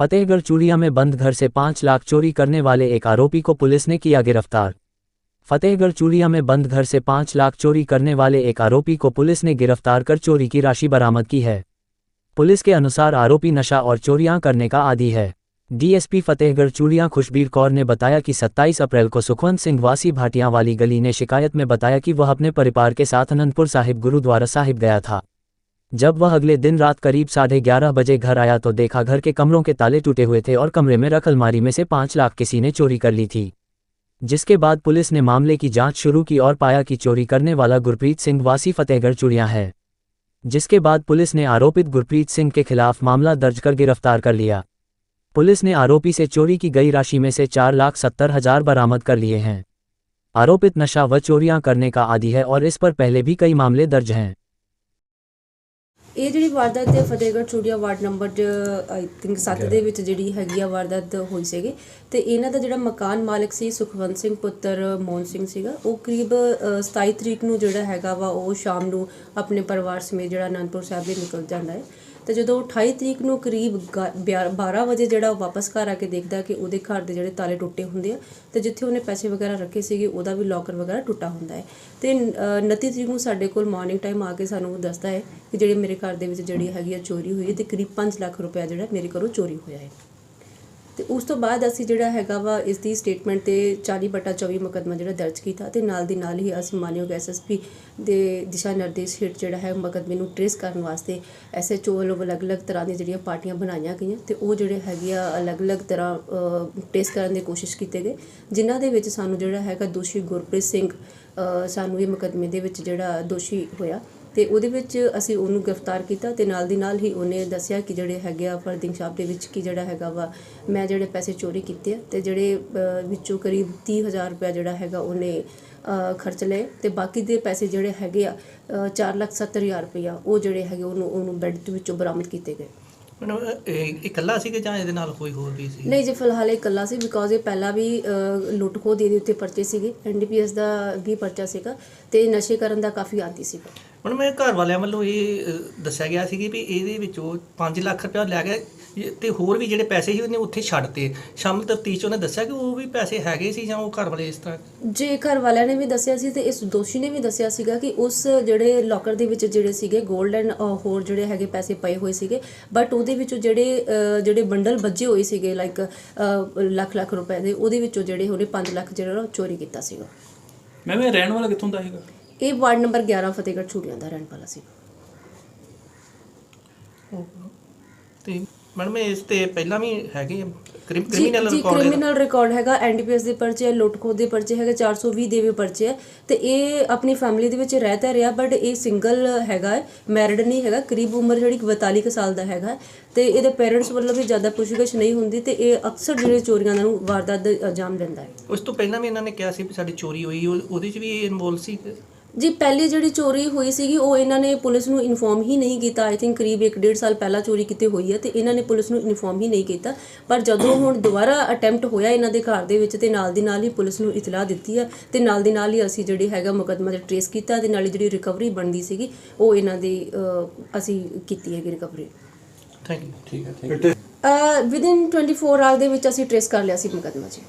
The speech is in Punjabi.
फतेहगढ़ चूड़िया में बंद घर से पाँच लाख चोरी करने वाले एक आरोपी को पुलिस ने किया गिरफ़्तार। फतेहगढ़ चूड़िया में बंद घर से पाँच लाख चोरी करने वाले एक आरोपी को पुलिस ने गिरफ़्तार कर चोरी की राशि बरामद की है। पुलिस के अनुसार आरोपी नशा और चोरियाँ करने का आदि है। डीएसपी फतेहगढ़ चूड़िया खुशबीर कौर ने बताया कि 27 अप्रैल को सुखवंत सिंह वासी भाटियाँ वाली गली ने शिकायत में बताया कि वह अपने परिवार के साथ अनंतपुर साहिब गुरुद्वारा साहिब गया था। जब वह अगले दिन रात करीब साढ़े ग्यारह बजे घर आया तो देखा घर के कमरों के ताले टूटे हुए थे और कमरे में रख अलमारी में से पाँच लाख किसी ने चोरी कर ली थी। जिसके बाद पुलिस ने मामले की जाँच शुरू की और पाया कि चोरी करने वाला गुरप्रीत सिंह वासी फतेहगढ़ चुड़िया है। जिसके बाद पुलिस ने आरोपित गुरप्रीत सिंह के खिलाफ मामला दर्ज कर गिरफ़्तार कर लिया। पुलिस ने आरोपी से चोरी की गई राशि में से चार लाख सत्तर हज़ार बरामद कर लिए हैं। आरोपित नशा व चोरियाँ करने का आदि है और इस पर पहले भी कई मामले दर्ज हैं। ਇਹ ਜਿਹੜੀ ਵਾਰਦਾਤ ਹੈ Fatehgarh Churian ward number I think 7 ਦੇ ਵਿੱਚ ਜਿਹੜੀ ਹੈਗੀ ਆ ਵਾਰਦਾਤ ਹੋਈ ਸੀਗੀ। ਤੇ ਇਹਨਾਂ ਦਾ ਜਿਹੜਾ ਮਕਾਨ ਮਾਲਕ ਸੀ ਸੁਖਵੰਤ ਸਿੰਘ ਪੁੱਤਰ ਮੋਹਨ ਸਿੰਘ ਸੀਗਾ ਉਹ ਕਰੀਬ ਅ, 27 ਤਰੀਕ ਨੂੰ ਜਿਹੜਾ ਹੈਗਾ ਵਾ ਉਹ ਸ਼ਾਮ ਨੂੰ ਆਪਣੇ ਪਰਿਵਾਰ ਸਮੇਤ ਜਿਹੜਾ ਅਨੰਦਪੁਰ ਸਾਹਿਬ ਲਈ ਨਿਕਲ ਜਾਂਦਾ ਹੈ। ਤੇ ਜਦੋਂ 28 ਤਰੀਕ ਨੂੰ ਕਰੀਬ ਗਾ- ਬਿਆ- 12 ਵਜੇ ਜਿਹੜਾ ਵਾਪਸ ਘਰ ਆ ਕੇ ਦੇਖਦਾ ਕਿ ਉਹਦੇ ਘਰ ਦੇ ਜਿਹੜੇ ਤਾਲੇ ਟੁੱਟੇ ਹੁੰਦੇ ਆ ਤੇ ਜਿੱਥੇ ਉਹਨੇ ਪੈਸੇ ਵਗੈਰਾ ਰੱਖੇ ਸੀਗੇ ਉਹਦਾ ਵੀ ਲੋਕਰ ਵਗੈਰਾ ਟੁੱਟਾ ਹੁੰਦਾ ਹੈ। ਤੇ ਅ, 29 ਤਰੀਕ ਨੂੰ ਸਾਡੇ ਕੋਲ ਮਾਰਨਿੰਗ ਟਾਈਮ ਆ ਕੇ ਸਾਨੂੰ ਦੱਸਦਾ ਹੈ ਕਿ ਜਿਹੜੇ ਮੇਰੇ ਘਰ ਘਰ ਦੇ ਵਿੱਚ ਜਿਹੜੀ ਹੈਗੀ ਆ ਚੋਰੀ ਹੋਈ ਹੈ ਤੇ ਕਰੀਬ 5 ਲੱਖ ਰੁਪਏ ਜਿਹੜਾ ਮੇਰੇ ਕੋਲੋਂ ਚੋਰੀ ਹੋਇਆ ਹੈ। ਤੇ ਉਸ ਤੋਂ ਬਾਅਦ ਅਸੀਂ ਜਿਹੜਾ ਹੈਗਾ ਵਾ ਇਸ ਦੀ ਸਟੇਟਮੈਂਟ ਤੇ 40 ਬਟਾ 24 ਮੁਕੱਦਮਾ ਜਿਹੜਾ ਦਰਜ ਕੀਤਾ ਤੇ ਨਾਲ ਦੀ ਨਾਲ ਹੀ ਅਸੀਂ ਮਾਨਯੋਗ ਐਸਐਸਪੀ ਦੇ ਦਿਸ਼ਾ ਨਿਰਦੇਸ਼ ਹੇਠ ਜਿਹੜਾ ਹੈ ਮੁਕੱਦਮੇ ਨੂੰ ਟ੍ਰੇਸ ਕਰਨ ਵਾਸਤੇ ਐਸਐਚਓ ਵੱਲੋਂ ਅਲੱਗ-ਅਲੱਗ ਤਰ੍ਹਾਂ ਦੀਆਂ ਜਿਹੜੀਆਂ ਪਾਰਟੀਆਂ ਬਣਾਈਆਂ ਗਈਆਂ ਤੇ ਉਹ ਜਿਹੜੇ ਹੈਗੇ ਆ ਅਲੱਗ-ਅਲੱਗ ਤਰ੍ਹਾਂ ਟ੍ਰੇਸ ਕਰਨ ਦੀ ਕੋਸ਼ਿਸ਼ ਕੀਤੇ ਗਏ, ਜਿਨ੍ਹਾਂ ਦੇ ਵਿੱਚ ਸਾਨੂੰ ਜਿਹੜਾ ਹੈਗਾ ਦੋਸ਼ੀ ਗੁਰਪ੍ਰੀਤ ਸਿੰਘ ਸਾਨੂੰ ਇਹ ਮੁਕੱਦਮੇ ਦੇ ਵਿੱਚ ਜਿਹੜਾ ਦੋਸ਼ੀ ਹੋਇਆ। ਤੇ ਉਹਦੇ ਵਿੱਚ ਅਸੀਂ ਉਹਨੂੰ ਗ੍ਰਿਫਤਾਰ ਕੀਤਾ ਤੇ ਨਾਲ ਦੀ ਨਾਲ ਹੀ ਉਹਨੇ ਦੱਸਿਆ ਕਿ ਜਿਹੜੇ ਹੈਗੇ ਆ ਫਰਦਿੰਗ ਸ਼ਾਪ ਦੇ ਵਿੱਚ ਕੀ ਜਿਹੜਾ ਹੈਗਾ ਵਾ ਮੈਂ ਜਿਹੜੇ ਪੈਸੇ ਚੋਰੀ ਕੀਤੇ ਆ ਤੇ ਜਿਹੜੇ ਵਿੱਚੋਂ ਕਰੀਬ 30000 ਰੁਪਏ ਜਿਹੜਾ ਹੈਗਾ ਉਹਨੇ ਖਰਚ ਲਏ ਤੇ ਬਾਕੀ ਦੇ ਪੈਸੇ ਜਿਹੜੇ ਹੈਗੇ ਆ 470000 ਰੁਪਇਆ ਉਹ ਜਿਹੜੇ ਹੈਗੇ ਉਹਨੂੰ ਉਹਨੂੰ ਬੈੱਡ ਦੇ ਵਿੱਚੋਂ ਬਰਾਮਦ ਕੀਤੇ ਗਏ। ਇਹ ਇਕੱਲਾ ਸੀ ਕਿ ਜਾਂ ਇਹਦੇ ਨਾਲ ਕੋਈ ਹੋਰ ਵੀ ਸੀ? ਨਹੀਂ ਜੀ ਫਿਲਹਾਲ ਇਕੱਲਾ ਸੀ ਬਿਕੋਜ਼ ਇਹ ਪਹਿਲਾਂ ਵੀ ਲੁੱਟ ਖੋਹ ਦੇ ਦੇ ਉੱਤੇ ਪਰਚੇ ਸੀਗੇ। ਐਨਡੀਪੀਐਸ ਦਾ ਵੀ ਪਰਚਾ ਸੀਗਾ ਤੇ ਨਸ਼ੇ ਕਰਨ ਦਾ ਕਾਫੀ ਆਦੀ ਸੀਗਾ। ਹੁਣ ਮੈਂ ਘਰ ਵਾਲਿਆਂ ਵੱਲੋਂ ਇਹ ਅ, ਦੱਸਿਆ ਗਿਆ ਸੀ ਕਿ ਵੀ ਇਹਦੇ ਵਿੱਚੋਂ 5 ਲੱਖ ਰੁਪਏ ਲੈ ਗਿਆ ਤੇ ਹੋਰ ਵੀ ਜਿਹੜੇ ਪੈਸੇ ਸੀ ਉਹਨੇ ਉੱਥੇ ਛੱਡਤੇ ਸ਼ਾਮ ਤਫਤੀਸ਼ ਉਹਨੇ ਦੱਸਿਆ ਕਿ ਉਹ ਵੀ ਪੈਸੇ ਹੈਗੇ ਸੀ ਜਾਂ ਉਹ ਘਰ ਵਾਲੇ ਇਸ ਤਰ੍ਹਾਂ? ਜੇ ਘਰ ਵਾਲਿਆਂ ਨੇ ਵੀ ਦੱਸਿਆ ਸੀ ਤੇ ਇਸ ਦੋਸ਼ੀ ਨੇ ਵੀ ਦੱਸਿਆ ਸੀਗਾ ਕਿ ਉਸ ਜਿਹੜੇ ਲੋਕਰ ਦੇ ਵਿੱਚ ਜਿਹੜੇ ਸੀਗੇ 골ਡ ਐਂਡ ਹੋਰ ਜਿਹੜੇ ਹੈਗੇ ਪੈਸੇ ਪਏ ਹੋਏ ਸੀਗੇ ਬਟ ਉਹਦੇ ਵਿੱਚੋਂ ਜਿਹੜੇ ਜਿਹੜੇ ਬੰਡਲ ਵੱਜੇ ਹੋਏ ਸੀਗੇ ਲਾਈਕ ਲੱਖ ਲੱਖ ਰੁਪਏ ਦੇ ਉਹਦੇ ਵਿੱਚੋਂ ਜਿਹੜੇ ਉਹਨੇ 5 ਲੱਖ ਜਿਹੜਾ ਉਹ ਚੋਰੀ ਕੀਤਾ ਸੀਗਾ। ਮੈਮ ਇਹ ਰਹਿਣ ਵਾਲਾ ਕਿੱਥੋਂ ਦਾ ਹੈਗਾ ਇਹ ਵਾਰਡ ਨੰਬਰ 11 ਫਤਿਹਗੜ੍ਹ ਚੂੜੀਆਂ ਦਾ ਰਹਿਣ ਵਾਲਾ ਸੀ। ਤੇ ਮੈਡਮ ਇਸ ਤੇ ਪਹਿਲਾਂ ਵੀ ਹੈਗੇ ਕ੍ਰਿਮੀਨਲ ਰਿਕਾਰਡ ਕ੍ਰਿਮੀਨਲ ਰਿਕਾਰਡ ਹੈਗਾ। ਐਨਡੀਪੀਐਸ ਦੇ ਪਰਚੇ ਹੈ ਲੁੱਟ ਖੋਹ ਦੇ ਪਰਚੇ ਹੈਗੇ 420 ਦੇ ਵੀ ਪਰਚੇ ਹੈ। ਤੇ ਇਹ ਆਪਣੀ ਫੈਮਿਲੀ ਦੇ ਵਿੱਚ ਰਹਿਤਾ ਰਿਹਾ ਬਟ ਇਹ ਸਿੰਗਲ ਹੈਗਾ ਮੈਰਿਡ ਨਹੀਂ ਹੈਗਾ। ਕਰੀਬ ਉਮਰ ਜਿਹੜੀ 42 ਕੁ ਸਾਲ ਦਾ ਹੈਗਾ ਤੇ ਇਹਦੇ ਪੇਰੈਂਟਸ ਵੱਲੋਂ ਵੀ ਜ਼ਿਆਦਾ ਪੁੱਛਗਿੱਛ ਨਹੀਂ ਹੁੰਦੀ ਤੇ ਇਹ ਅਕਸਰ ਜਿਹੜੇ ਚੋਰੀਆਂ ਨੂੰ ਵਾਰਦਾਤ ਦੇ ਅੰਜਾਮ ਦਿੰਦਾ ਹੈ। ਉਸ ਤੋਂ ਪਹਿਲਾਂ ਵੀ ਇਹਨਾਂ ਨੇ ਕਿਹਾ ਸੀ ਵੀ ਸਾਡੀ ਚੋਰੀ ਹੋਈ ਉਹ- ਉਹਦੇ 'ਚ ਵੀ ਇਹ ਇਨਵੋਲ ਸੀ? ਜੀ ਪਹਿਲੀ ਜਿਹੜੀ ਚੋਰੀ ਹੋਈ ਸੀਗੀ ਉਹ ਇਹਨਾਂ ਨੇ ਪੁਲਿਸ ਨੂੰ ਇਨਫੋਰਮ ਹੀ ਨਹੀਂ ਕੀਤਾ। ਆਈ ਥਿੰਕ ਕਰੀਬ 1.5 ਸਾਲ ਪਹਿਲਾਂ ਚੋਰੀ ਕੀਤੀ ਹੋਈ ਹੈ ਤੇ ਇਹਨਾਂ ਨੇ ਪੁਲਿਸ ਨੂੰ ਇਨਫੋਰਮ ਹੀ ਨਹੀਂ ਕੀਤਾ। ਪਰ ਜਦੋਂ ਹੁਣ ਦੁਬਾਰਾ ਅਟੈਂਪਟ ਹੋਇਆ ਇਹਨਾਂ ਦੇ ਘਰ ਦੇ ਵਿੱਚ ਤੇ ਨਾਲ ਦੀ ਨਾਲ ਹੀ ਪੁਲਿਸ ਨੂੰ ਇਤਲਾਹ ਦਿੱਤੀ ਹੈ ਤੇ ਨਾਲ ਦੀ ਨਾਲ ਹੀ ਅਸੀਂ ਜਿਹੜੀ ਹੈਗਾ ਮੁਕੱਦਮਾ ਜਿਹੜਾ ਟ੍ਰੇਸ ਕੀਤਾ ਤੇ ਨਾਲ ਹੀ ਜਿਹੜੀ ਰਿਕਵਰੀ ਬਣਦੀ ਸੀਗੀ ਉਹ ਇਹਨਾਂ ਦੀ ਅਸੀਂ ਕੀਤੀ ਹੈਗੀ recovery thank you within 24 hour ਦੇ ਵਿੱਚ ਅਸੀਂ ਟ੍ਰੇਸ ਕਰ ਲਿਆ ਸੀ ਮੁਕੱਦਮਾ ਜੀ।